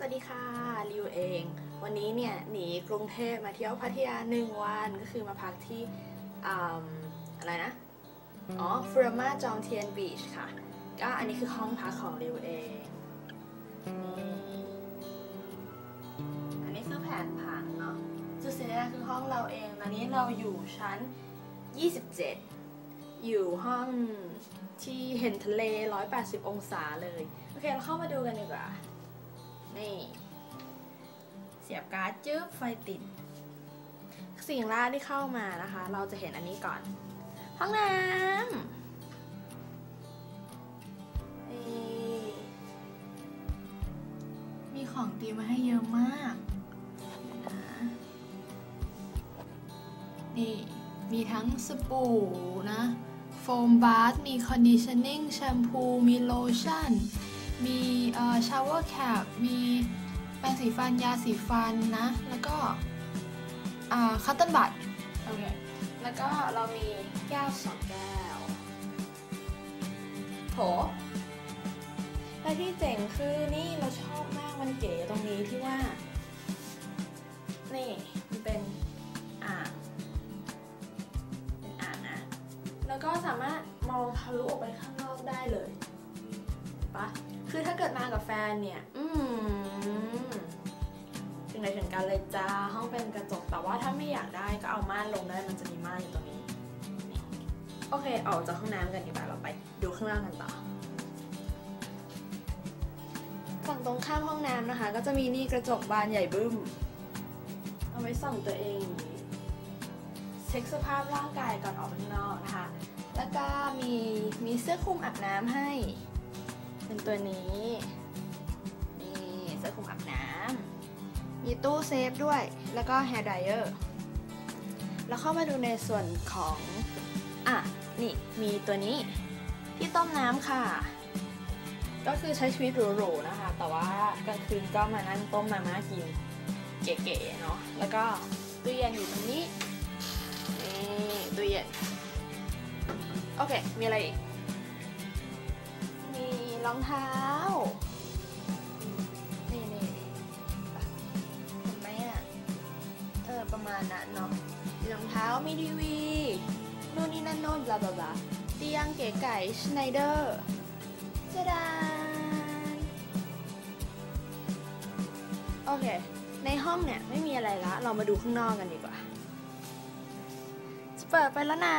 สวัสดีค่ะริวเอง วันนี้เนี่ยหนีกรุงเทพมาเที่ยวพัทยาหนึ่งวันก็คือมาพักที่ออะไรนะ อ๋อฟูรมาจองเทียนบีชค่ะ ก็อันนี้คือห้องพักของริวเอง อันนี้คือแผนผังเนาะจุดสียดายคือห้องเราเองตอนนี้เราอยู่ชั้น 27 อยู่ห้องที่เห็นทะเล 180 องศาเลย โอเค เราเข้ามาดูกันดีกว่า นี่ เสียบการ์ดจึ๊บไฟติด สิ่งแรกที่เข้ามานะคะ เราจะเห็นอันนี้ก่อน ห้องน้ำนี่มีของเตรียมมาให้เยอะมากนี่ มีทั้งสบู่นะ โฟมบาร์มีคอนดิชเน n ่งแชมพู มีโลชั่น มีเอ่อชาวเวอร์แคปมีแปรงสีฟันยาสีฟันนะ แล้วก็อ่าคัตเติลบัตโอเค แล้วก็เรามีแก้วสองแก้วโถและที่เจ๋งคือนี่เราชอบมากมันเก๋ตรงนี้ที่ว่า นี่มันเป็นอ่างเป็นอ่างนะ แล้วก็สามารถมองทะลุออกไปข้างนอกได้เลยปะ คือถ้าเกิดมากับแฟนเนี่ย อืมถึงไหนถึงกันเลยจ้า ห้องเป็นกระจก แต่ว่าถ้าไม่อยากได้ก็เอาม่านลงได้ มันจะมีม่านอยู่ตรงนี้นี่โอเค ออกจากห้องน้ำกันดีกว่า เราไปดูข้างล่างกันต่อ ฝั่งตรงข้ามห้องน้ำนะคะ ก็จะมีนี่กระจกบานใหญ่บึ้ม เอาไว้ส่องตัวเองอย่างนี้เช็คสภาพร่างกายก่อนออกไปข้างนอกนะคะ แล้วก็มีมีเสื้อคลุมอาบน้ำให้ เป็นตัวนี้นี่เสื้อคลุมอาบน้ำมีตู้เซฟด้วย แล้วก็แฮร์ไดเออร์แล้วเข้ามาดูในส่วนของ อะ นี่มีตัวนี้ที่ต้มน้ำค่ะ ก็คือใช้ชีวิตหรูๆนะคะ แต่ว่ากลางคืนก็มานั่งต้มมาม่ากิน เก๋ๆเนาะแล้วก็ตู้เย็นอยู่ตรงนี้นี่ตู้เย็นโอเค มีอะไรอีกมี รองเท้า นี่นี่เห็นไหมอะ เออ ประมาณนั้นเนาะมีรองเท้า มีทีวี นู่นนี่นั่นโน่นบลาบลาบลาเตียงเก๋ไก่ชไนเดอร์จะดานโอเค ในห้องเนี่ยไม่มีอะไรละ เรามาดูข้างนอกกันดีกว่า จะเปิดไปแล้วนะ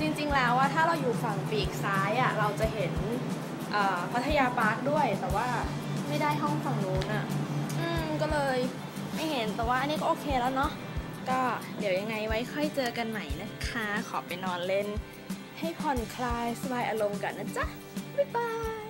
จริงๆแล้วว่าถ้าเราอยู่ฝั่งปีกซ้ายอะเราจะเห็นพัทยาปาร์คด้วยแต่ว่าไม่ได้ห้องฝั่งนู้นอะอืมก็เลยไม่เห็นแต่ว่าอันนี้ก็โอเคแล้วเนาะก็เดี๋ยวยังไงไว้ค่อยเจอกันใหม่นะคะ ขอไปนอนเล่น ให้ผ่อนคลายสบายอารมณ์กันนะจ๊ะ บ๊ายบาย